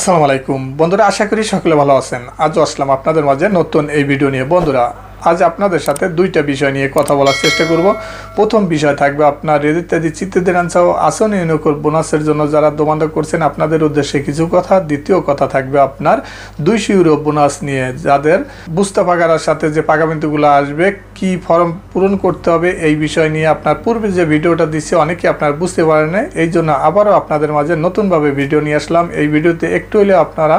আসসালামু আলাইকুম। বন্ধুরা, আশা করি সকলে ভালো আছেন। আজও আসলাম আপনাদের মাঝে নতুন এই ভিডিও নিয়ে। বন্ধুরা আজ আপনাদের সাথে দুইটা বিষয় নিয়ে কথা বলার চেষ্টা করব। প্রথম বিষয় থাকবে আপনার রেজিত্যাদি চিত্তদের আনসাও আসন ইউনিকোর বোনাসের জন্য যারা দোমান্দা করছেন, আপনাদের উদ্দেশ্যে কিছু কথা। দ্বিতীয় কথা থাকবে আপনার দুইশো ইউরো বোনাস নিয়ে। যাদের বুস্তা পাগারার সাথে যে পাগামিন্তুগুলো আসবে, কি ফর্ম পূরণ করতে হবে এই বিষয় নিয়ে আপনার পূর্বে যে ভিডিওটা দিচ্ছে, অনেকে আপনার বুঝতে পারেন এই জন্য আবারও আপনাদের মাঝে নতুনভাবে ভিডিও নিয়ে আসলাম। এই ভিডিওতে একটু হলেও আপনারা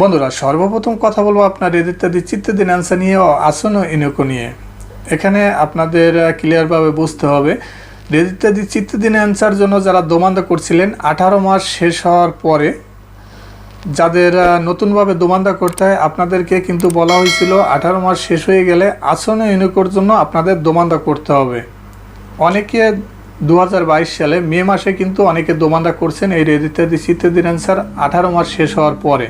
বন্ধুরা, সর্বপ্রথম কথা বলব আপনার ইত্যাদি চিত্তদিন অ্যান্সার নিয়ে, ও আসন ইনুকো নিয়ে। এখানে আপনাদের ক্লিয়ারভাবে বুঝতে হবে ইত্যাদি চিত্তদিন অ্যান্সার জন্য যারা দোমান্দা করছিলেন, আঠারো মাস শেষ হওয়ার পরে, যাদের নতুনভাবে দোমান্দা করতে হয়, আপনাদেরকে কিন্তু বলা হয়েছিল, আঠারো মাস শেষ হয়ে গেলে আসন ইউনিকোর জন্য আপনাদের দোমান্দা করতে হবে। অনেকে দু হাজার বাইশ সালে, মে মাসে কিন্তু অনেকে দোমান্দা করছেন, এই রেজিস্টারি শীতের অ্যান্সার আঠারো মাস শেষ হওয়ার পরে।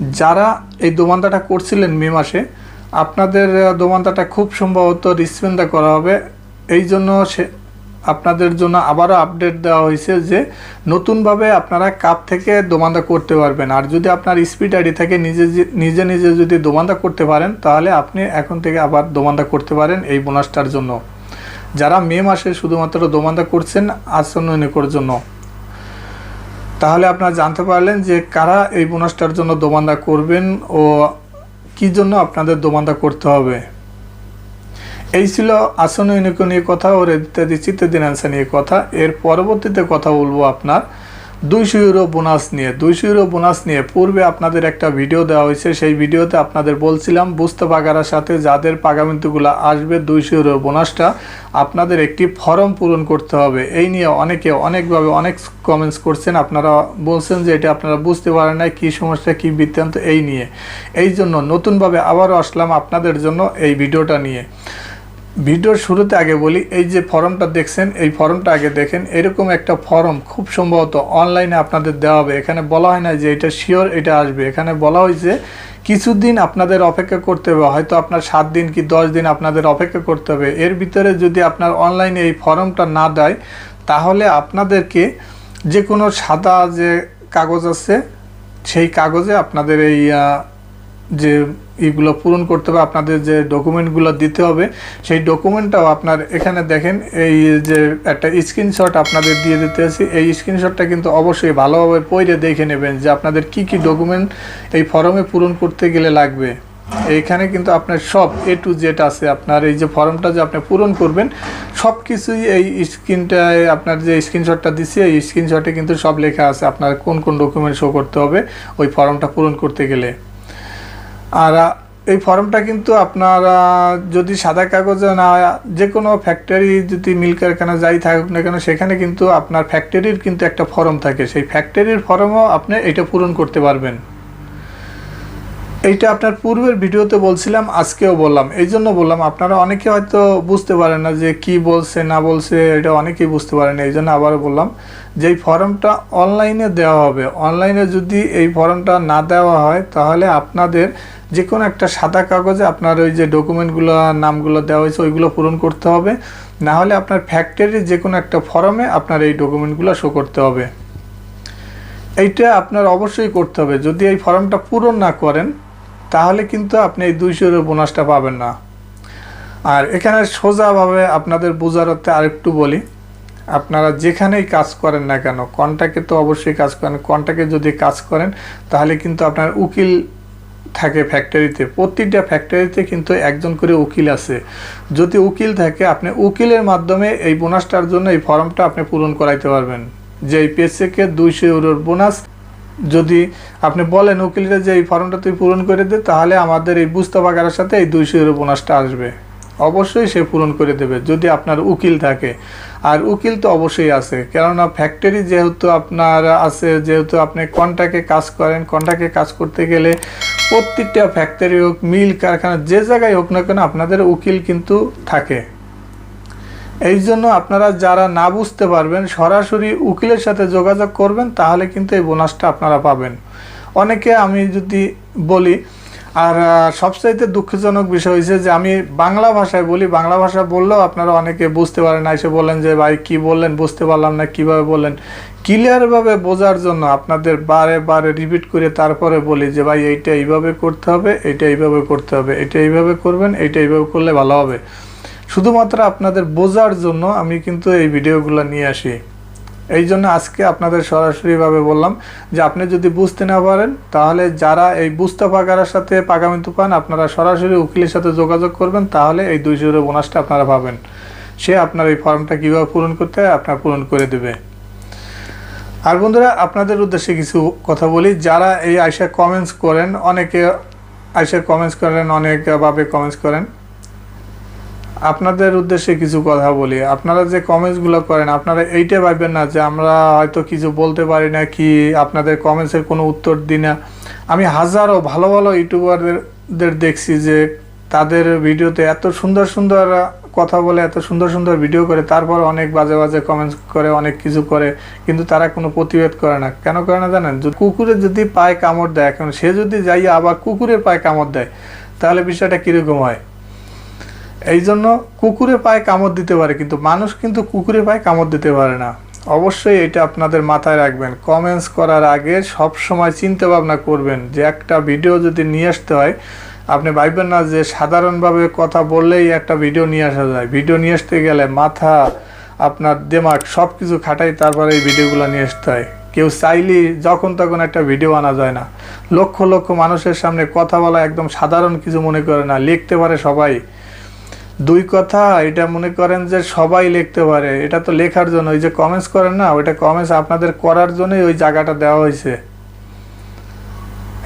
যারা এই দোমান্দাটা করছিলেন মে মাসে আপনাদের আহ, দোমান্দাটা খুব সম্ভবত রিসপেন্ডা করা হবে। এই জন্য সে আপনাদের জন্য আবারও আপডেট দেওয়া হয়েছে যে নতুনভাবে আপনারা কাপ থেকে দোমান্দা করতে পারবেন। আর যদি আপনার স্পিড আইডি থেকে নিজে নিজে নিজে যদি দোমান্দা করতে পারেন তাহলে আপনি এখন থেকে আবার দোমান্দা করতে পারেন এই বোনাসটার জন্য। যারা মে মাসে শুধুমাত্র দোমান্দা করছেন আসন্ন আসন্নয়নিকর জন্য। তাহলে আপনারা জানতে পারলেন যে কারা এই বোনাসটার জন্য দোমান্দা করবেন ও কি জন্য আপনাদের দোমান্দা করতে হবে। এই ছিল আসন ইউনিকো নিয়ে কথা ও ইত্যাদি চিত্তদিন আনসা নিয়ে কথা। এর পরবর্তীতে কথা বলব আপনার দুইশো ইউরো বোনাস নিয়ে, দুইশো ইউরো বোনাস নিয়ে পূর্বে আপনাদের একটা ভিডিও দেওয়া হয়েছে, সেই ভিডিওতে আপনাদের বলছিলাম, বুঝতে পাগারার সাথে যাদের পাগামিন্তুগুলো আসবে, দুইশো ইউরো বোনাসটা আপনাদের একটি ফর্ম পূরণ করতে হবে। এই নিয়ে অনেকে অনেকভাবে অনেক কমেন্টস করছেন, আপনারা বলছেন যে এটা আপনারা বুঝতে পারেন না কী সমস্যা, কী বৃত্তান্ত, এই নিয়ে। এই জন্য নতুনভাবে আবারও আসলাম আপনাদের জন্য এই ভিডিওটা নিয়ে। ভিডিওর শুরুতে আগে বলি, এই যে ফর্মটা দেখছেন, এই ফর্মটা আগে দেখেন। এরকম একটা ফর্ম খুব সম্ভবত অনলাইনে আপনাদের দেওয়া হবে। এখানে বলা হয় না যে এটা শিওর, এটা আসবে। এখানে বলা হয়েছে কিছুদিন আপনাদের অপেক্ষা করতে হবে। হয়তো আপনার সাত দিন কি দশ দিন আপনাদের অপেক্ষা করতে হবে। এর ভিতরে যদি আপনার অনলাইনে এই ফর্মটা না দেয়, তাহলে আপনাদেরকে যে কোনো সাদা যে কাগজ আছে, সেই কাগজে আপনাদের এই যে এগুলো পূরণ করতে হবে, আপনাদের যে ডকুমেন্টগুলো দিতে হবে, সেই ডকুমেন্টটাও আপনার এখানে দেখেন, এই যে একটা স্ক্রিনশট আপনাদের দিয়ে দিতে আছি এই স্ক্রিনশটটা কিন্তু অবশ্যই ভালোভাবে পড়ে দেখে নেবেন যে আপনাদের কি কি ডকুমেন্ট এই ফর্মে পূরণ করতে গেলে লাগবে। এইখানে কিন্তু আপনার সব এ টু জেড আছে, আপনার এই যে ফর্মটা যে আপনি পূরণ করবেন সব কিছুই এই স্ক্রিনটায় আপনার যে স্ক্রিনশটটা দিচ্ছি এই স্ক্রিনশটে কিন্তু সব লেখা আছে, আপনার কোন কোন ডকুমেন্ট শো করতে হবে, ওই ফর্মটা পূরণ করতে গেলে। আর এই ফর্মটা কিন্তু আপনারা যদি সাদা কাগজে না, যে কোনো ফ্যাক্টরি যদি মিল কারখানা যাই থাকুক না কেন, সেখানে কিন্তু আপনার ফ্যাক্টরির কিন্তু একটা ফর্ম থাকে। সেই ফ্যাক্টরির ফর্মও আপনি এটা পূরণ করতে পারবেন। এইটা আপনার পূর্বের ভিডিওতে বলছিলাম, আজকেও বললাম। এই জন্য বললাম, আপনারা অনেকে হয়তো বুঝতে পারেন না যে কি বলছে, না বলছে, এটা অনেকেই বুঝতে পারেন এই জন্য আবারও বললাম, যে এই ফর্মটা অনলাইনে দেওয়া হবে। অনলাইনে যদি এই ফর্মটা না দেওয়া হয়, তাহলে আপনাদের যে কোনো একটা সাদা কাগজে আপনার ওই যে ডকুমেন্টগুলো, নামগুলো দেওয়া হয়েছে, ওইগুলো পূরণ করতে হবে। না হলে আপনার ফ্যাক্টরির যে কোনো একটা ফর্মে আপনার এই ডকুমেন্টগুলো শো করতে হবে। এইটা আপনার অবশ্যই করতে হবে। যদি এই ফর্মটা পূরণ না করেন তাহলে কিন্তু আপনি এই দুইশো বোনাসটা পাবেন না। আর এখানে সোজাভাবে আপনাদের বোঝারতে আরেকটু বলি। আপনারা যেখানেই কাজ করেন না কেন, কন্টাকে তো অবশ্যই কাজ করেন, কন্টাকে যদি কাজ করেন, তাহলে কিন্তু আপনার উকিল থাকে ফ্যাক্টরিতে। প্রতিটা ফ্যাক্টরিতে কিন্তু একজন করে উকিল আছে। যদি উকিল থাকে, আপনি উকিলের মাধ্যমে এই বোনাসটার জন্য এই ফর্মটা আপনি পূরণ করাইতে পারবেন। যে এই পেসেকে দুইশো ইউরোর বোনাস যদি আপনি বলেন উকিলরা যে এই ফর্মটা তুই পূরণ করে দে, তাহলে আমাদের এই পাকার সাথে এই দুইশো ইউরো বোনাসটা আসবে। অবশ্যই সে পূরণ করে দেবে, যদি আপনার উকিল থাকে। আর উকিল তো অবশ্যই আছে, কেননা ফ্যাক্টরি যেহেতু আপনার আছে, যেহেতু আপনি কন্ট্রাক্টে কাজ করেন কন্ট্রাক্টে কাজ করতে গেলে প্রত্যেকটা ফ্যাক্টরি হোক, মিল, কারখানা, যে জায়গায় হোক না কেন আপনাদের উকিল কিন্তু থাকে। এই জন্য আপনারা যারা না বুঝতে পারবেন, সরাসরি উকিলের সাথে যোগাযোগ করবেন, তাহলে কিন্তু এই বোনাসটা আপনারা পাবেন। অনেকে আমি যদি বলি, আর সবচাইতে দুঃখজনক বিষয় হয়েছে যে আমি বাংলা ভাষায় বলি, বাংলা ভাষা বললেও আপনারা অনেকে বুঝতে পারেন না, এসে বলেন যে, ভাই, কি বললেন? বুঝতে পারলাম না, কীভাবে বললেন? ক্লিয়ারভাবে বোঝার জন্য আপনাদের বারে বারে রিপিট করে তারপরে বলি যে, ভাই, এইটা এইভাবে করতে হবে, এইটা এইভাবে করতে হবে এটা এইভাবে করবেন, এইটা এইভাবে করলে ভালো হবে। শুধুমাত্র আপনাদের বোঝার জন্য আমি কিন্তু এই ভিডিওগুলো নিয়ে আসি। এই জন্য আজকে আপনাদের সরাসরিভাবে বললাম যে আপনি যদি বুঝতে না পারেন, তাহলে যারা এই বুঝতে পাকার সাথে পাকামিন্তু পান, আপনারা সরাসরি উকিলের সাথে যোগাযোগ করবেন, তাহলে এই দুইশো বোনাসটা আপনারা পাবেন। সে আপনার এই ফর্মটা কীভাবে পূরণ করতে হয়, আপনার পূরণ করে দেবে। আর বন্ধুরা, আপনাদের উদ্দেশ্যে কিছু কথা বলি। যারা এই আইসা কমেন্টস করেন, অনেকে আইসা কমেন্টস করেন অনেকভাবে কমেন্টস করেন। আপনাদের উদ্দেশ্যে কিছু কথা বলি। আপনারা যে কমেন্টসগুলো করেন, আপনারা এইটা ভাববেন না যে আমরা হয়তো কিছু বলতে পারি না কি আপনাদের কমেন্টসের কোনো উত্তর দিই না। আমি হাজারো ভালো ভালো ইউটিউবারদের দেখছি যে তাদের ভিডিওতে এত সুন্দর সুন্দর কথা বলে, এত সুন্দর সুন্দর ভিডিও করে, তারপর অনেক বাজে বাজে কমেন্টস করে, অনেক কিছু করে, কিন্তু তারা কোনো প্রতিবাদ করে না। কেন করে না জানেন? যদি কুকুরের যদি পায়ে কামড় দেয়, এখন সে যদি যাইয়া আবার কুকুরের পায়ে কামড় দেয়, তাহলে বিষয়টা কীরকম হয়? এই জন্য কুকুরে পায়ে কামড় দিতে পারে, কিন্তু মানুষ কিন্তু কুকুরে পায়ে কামড় দিতে পারে না। অবশ্যই এটা আপনাদের মাথায় রাখবেন। কমেন্টস করার আগে সব সময় চিন্তা ভাবনা করবেন যে একটা ভিডিও যদি নিয়ে আসতে হয়, আপনি ভাববেন না যে সাধারণভাবে কথা বললেই একটা ভিডিও নিয়ে আসা যায়। ভিডিও নিয়ে আসতে গেলে মাথা, আপনার দেমাগ সব কিছু খাটাই তারপরে এই ভিডিওগুলো নিয়ে আসতে হয়। কেউ চাইলেই যখন তখন একটা ভিডিও আনা যায় না। লক্ষ লক্ষ মানুষের সামনে কথা বলা একদম সাধারণ কিছু মনে করে না। লিখতে পারে সবাই। দুই কথা, এটা মনে করেন যে সবাই লিখতে পারে। এটা তো লেখার জন্য, ওই যে কমেন্টস করেন না, ওইটা কমেন্টস আপনাদের করার জন্যই ওই জায়গাটা দেওয়া হয়েছে।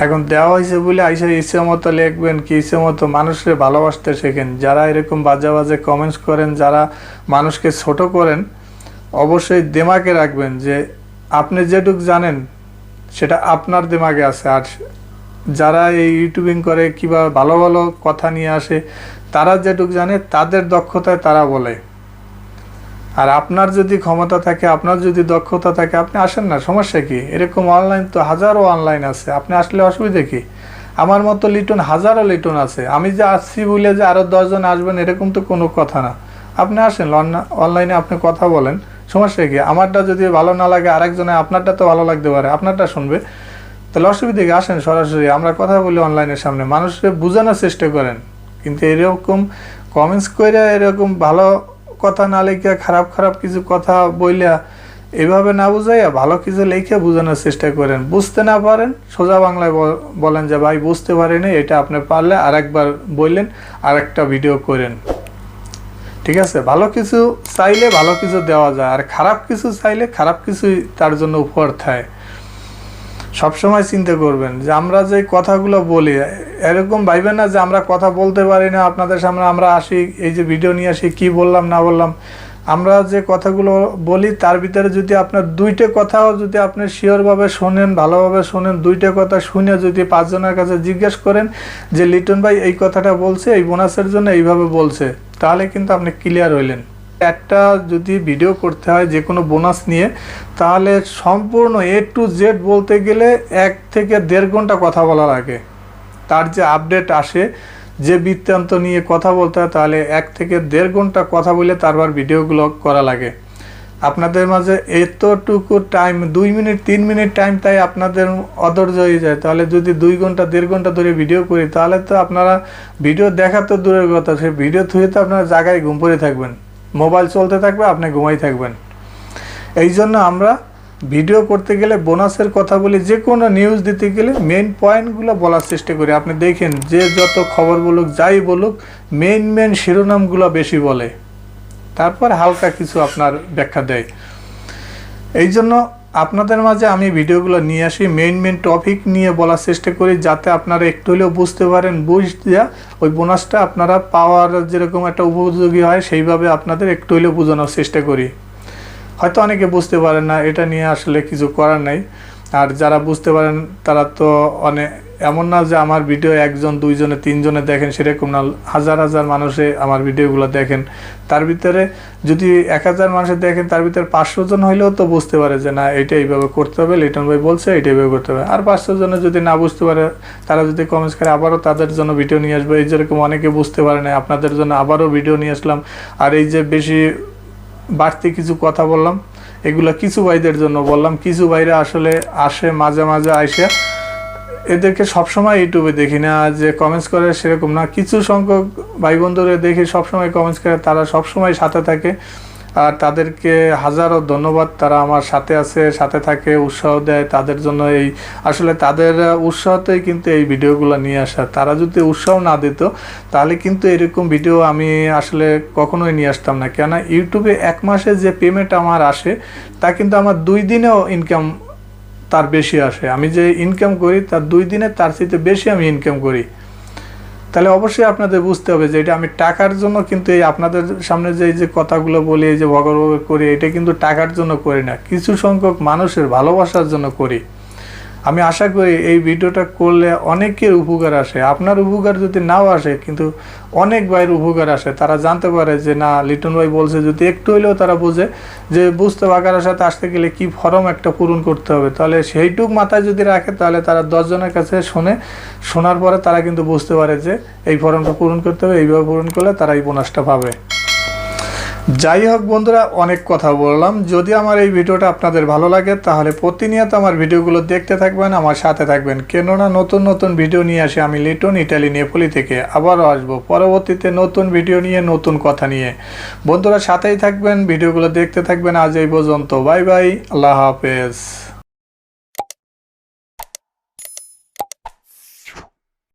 এখন দেওয়া হয়েছে বলে আইসা ইচ্ছে মতো লিখবেন, কি ইচ্ছে মতো মানুষকে ভালোবাসতে শেখেন। যারা এরকম বাজে বাজে কমেন্টস করেন, যারা মানুষকে ছোট করেন, অবশ্যই দেমাকে রাখবেন যে আপনি যেটুক জানেন, সেটা আপনার দেমাগে আছে। আর যারা এই ইউটিউবিং করে, কিংবা ভালো ভালো কথা নিয়ে আসে তারা যেটুক জানে, তাদের দক্ষতায় তারা বলে। আর আপনার যদি ক্ষমতা থাকে, আপনার যদি দক্ষতা থাকে, আপনি আসেন না, সমস্যা কি? এরকম অনলাইন তো হাজারো অনলাইন আছে। আপনি আসলে অসুবিধা কি? আমার মতো লিটন, হাজারো লিটন আছে। আমি যে আসছি বলে যে আরও দশজন আসবেন, এরকম তো কোনো কথা না। আপনি আসেন অনলাইনে আপনি কথা বলেন। সমস্যা কি? আমারটা যদি ভালো না লাগে আরেকজনে আপনারটা তো ভালো লাগতে পারে। আপনারটা শুনবে। তাহলে অসুবিধা কি? আসেন সরাসরি, আমরা কথা বলি অনলাইনের সামনে। মানুষকে বোঝানোর চেষ্টা করেন। কিন্তু এরকম কমেন্টস করে এরকম ভালো কথা না লেখা খারাপ খারাপ কিছু কথা বইলা এভাবে না বুঝাইয়া ভালো কিছু লেখে বোঝানোর চেষ্টা করেন। বুঝতে না পারেন, সোজা বাংলায় বল- বলেন যে, ভাই, বুঝতে পারিনি, এটা আপনি পারলে আরেকবার বললেন, আরেকটা ভিডিও করেন। ঠিক আছে? ভালো কিছু চাইলে ভালো কিছু দেওয়া যায়, আর খারাপ কিছু চাইলে খারাপ কিছুই তার জন্য উপহার থাকে। সবসময় চিন্তা করবেন যে আমরা যে কথাগুলো বলি, এরকম ভাইবেন না যে আমরা কথা বলতে পারি না, আপনাদের সামনে আমরা আসি, এই যে ভিডিও নিয়ে আসি, কি বললাম, না বললাম। আমরা যে কথাগুলো বলি, তার ভিতরে যদি আপনার দুইটা কথাও যদি আপনি শিওরভাবে শোনেন, ভালোভাবে শোনেন, দুইটা কথা শুনে যদি পাঁচজনের কাছে জিজ্ঞেস করেন যে, লিটন ভাই, এই কথাটা বলছে, এই বোনাসের জন্য এইভাবে বলছে, তাহলে কিন্তু আপনি ক্লিয়ার হইলেন। একটা যদি ভিডিও করতে হয় যে কোনো বোনাস নিয়ে, তাহলে সম্পূর্ণ এ টু জেড বলতে গেলে এক থেকে দেড় ঘণ্টা কথা বলা লাগে তার যে আপডেট আসে, যে বৃত্তান্ত নিয়ে কথা বলতে হয়, তাহলে এক থেকে দেড় ঘণ্টা কথা বলে তারপর ভিডিওগুলো করা লাগে। আপনাদের মাঝে এতটুকু টাইম দুই মিনিট, তিন মিনিট টাইম তাই আপনাদের অধৈর্য হয়ে যায়। তাহলে যদি দুই ঘণ্টা, দেড় ঘণ্টা ধরে ভিডিও করি, তাহলে তো আপনারা ভিডিও দেখা তো দূরের কথা, সেই ভিডিও থুয়ে তো আপনারা জায়গায় ঘুম পড়ে থাকবেন। মোবাইল চলতে থাকবে, আপনি ঘুমাই থাকবেন। এই জন্য আমরা ভিডিও করতে গেলে বোনাসের কথা বলি যে কোনো নিউজ দিতে গেলে মেন পয়েন্টগুলো বলার চেষ্টা করি। আপনি দেখেন যে যত খবর বলুক, যাই বলুক মেন মেন শিরোনামগুলো বেশি বলে। তারপর হালকা কিছু আপনার ব্যাখ্যা দেয়। এই জন্য আপনাদের মাঝে আমি ভিডিওগুলো নিয়ে আসি মেইন মেইন টপিক নিয়ে বলার চেষ্টা করি, যাতে আপনারা একটু হলেও বুঝতে পারেন বুঝতে ওই বোনাসটা আপনারা পাওয়ার যেরকম একটা উপযোগী হয়, সেইভাবে আপনাদের একটু হলেও বোঝানোর চেষ্টা করি। হয়তো অনেকে বুঝতে পারেন না, এটা নিয়ে আসলে কিছু করার নাই। আর যারা বুঝতে পারেন, তারা তো অনেক এমন না যে আমার ভিডিও একজন, দুইজনে, তিনজনে দেখেন, সেরকম না। হাজার হাজার মানুষে আমার ভিডিওগুলো দেখেন। তার ভিতরে যদি এক হাজার মানুষে দেখেন, তার ভিতরে পাঁচশো জন হইলেও তো বুঝতে পারে যে, না, এটা এইভাবে করতে হবে, লিটন ভাই বলছে, এটা এইভাবে করতে হবে। আর পাঁচশো জনে যদি না বুঝতে পারে, তারা যদি কমেন্টস করে, আবারও তাদের জন্য ভিডিও নিয়ে আসবে। এই যেরকম অনেকে বুঝতে পারে না, আপনাদের জন্য আবারও ভিডিও নিয়ে আসলাম। আর এই যে বেশি বাড়তি কিছু কথা বললাম, এগুলো কিছু ভাইদের জন্য বললাম। কিছু ভাইরা আসলে আসে, মাঝে মাঝে আইসে এদেরকে সবসময় ইউটিউবে দেখি না, যে কমেন্টস করে সেরকম না। কিছু সংখ্যক ভাই বন্ধুরা দেখি সবসময় কমেন্টস করে, তারা সবসময় সাথে থাকে। আর তাদেরকে হাজারো ধন্যবাদ, তারা আমার সাথে আছে, সাথে থাকে, উৎসাহ দেয় তাদের জন্য এই। আসলে তাদের উৎসাহতেই কিন্তু এই ভিডিওগুলো নিয়ে আসা। তারা যদি উৎসাহ না দিত, তাহলে কিন্তু এরকম ভিডিও আমি আসলে কখনোই নিয়ে আসতাম না। কেন ইউটিউবে এক মাসে যে পেমেন্ট আমার আসে, তা কিন্তু আমার দুই দিনেও ইনকাম তার বেশি আসে। আমি যে ইনকাম করি, তার দুই দিনে তার চাইতে বেশি আমি ইনকাম করি। তাহলে অবশ্যই আপনাদের বুঝতে হবে যে এটা আমি টাকার জন্য কিন্তু এই আপনাদের সামনে যে, এই যে কথাগুলো বলি, এই যে ভগর করি, এটা কিন্তু টাকার জন্য করি না। কিছু সংখ্যক মানুষের ভালোবাসার জন্য করি। আমি আশা করি এই ভিডিওটা করলে অনেকের উপকার আসে। আপনার উপকার যদি নাও আসে, কিন্তু অনেক ভাইয়ের উপকার আসে। তারা জানতে পারে যে, না, লিটন ভাই বলছে যদি একটু হইলেও তারা বোঝে যে, বুঝতে বাকারের সাথে আসতে গেলে কি ফর্ম একটা পূরণ করতে হবে? তাহলে সেইটুক মাথায় যদি রাখে, তাহলে তারা দশজনের কাছে শুনে, শোনার পরে তারা কিন্তু বুঝতে পারে যে, এই ফর্মটা পূরণ করতে হবে, এইভাবে পূরণ করলে তারা এই বোনাসটা পাবে। যাই হোক বন্ধুরা, অনেক কথা বললাম। যদি আমার এই ভিডিওটা আপনাদের ভালো লাগে, তাহলে প্রতিনিয়ত আমার ভিডিওগুলো দেখতে থাকবেন, আমার সাথে থাকবেন। কেননা নতুন নতুন ভিডিও নিয়ে আসি আমি লিটন, ইটালি নেপলি থেকে। আবারও আসব পরবর্তীতে নতুন ভিডিও নিয়ে, নতুন কথা নিয়ে। বন্ধুরা, সাথেই থাকবেন, ভিডিওগুলো দেখতে থাকবেন। আজ এই পর্যন্ত। বাই বাই, আল্লাহ হাফেজ।